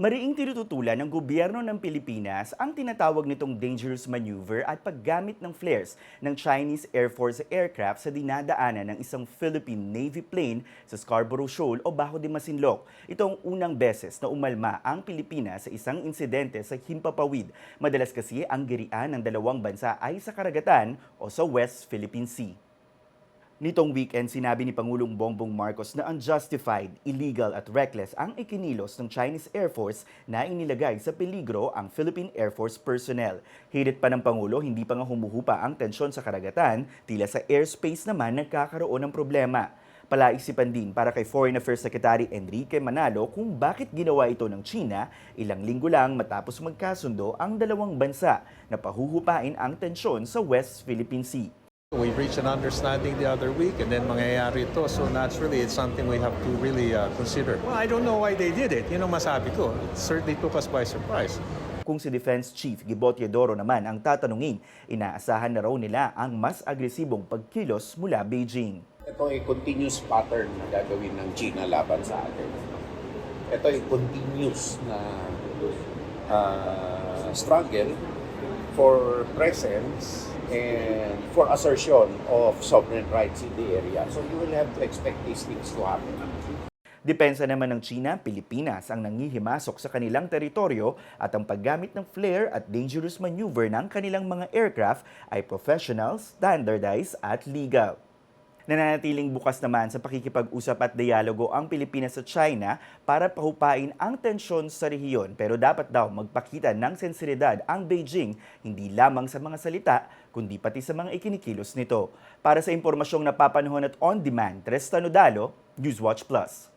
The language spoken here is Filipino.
Mariing tinututulan ng gobyerno ng Pilipinas ang tinatawag nitong dangerous maneuver at paggamit ng flares ng Chinese Air Force aircraft sa dinadaanan ng isang Philippine Navy plane sa Scarborough Shoal o Bajo de Masinloc. Ito ang unang beses na umalma ang Pilipinas sa isang insidente sa Himpapawid. Madalas kasi ang girian ng dalawang bansa ay sa karagatan o sa West Philippine Sea. Nitong weekend, sinabi ni Pangulong Bongbong Marcos na unjustified, illegal at reckless ang ikinilos ng Chinese Air Force na inilagay sa peligro ang Philippine Air Force personnel. Hirit pa ng Pangulo, hindi pa nga humuhupa ang tensyon sa karagatan, tila sa airspace naman nagkakaroon ng problema. Palaisipan din para kay Foreign Affairs Secretary Enrique Manalo kung bakit ginawa ito ng China ilang linggo lang matapos magkasundo ang dalawang bansa na pahuhupain ang tensyon sa West Philippine Sea. We reached an understanding the other week and then mangyayari ito. So naturally, it's something we have to really uh, consider. Well, I don't know why they did it. Yun ang masabi ko. It certainly took us by surprise. Kung si Defense Chief Gibot Yedoro naman ang tatanungin, inaasahan na raw nila ang mas agresibong pagkilos mula Beijing. Ito ay continuous pattern na gagawin ng China laban sa atin. Ito ay continuous na uh, struggle for presence and for assertion of sovereign rights in the area. So you will have to expect these things to happen. Depensa naman ng China, Pilipinas ang nangihimasok sa kanilang teritoryo at ang paggamit ng flare at dangerous maneuver ng kanilang mga aircraft ay professional, standardized at legal. Nananatiling bukas naman sa pakikipag-usap at dialogo ang Pilipinas sa China para pahupain ang tensyon sa rehiyon pero dapat daw magpakita ng sensibilidad ang Beijing hindi lamang sa mga salita kundi pati sa mga ikinikilos nito. Para sa impormasyong napapanahon at on-demand, Tres Tanudalo, Newswatch Plus.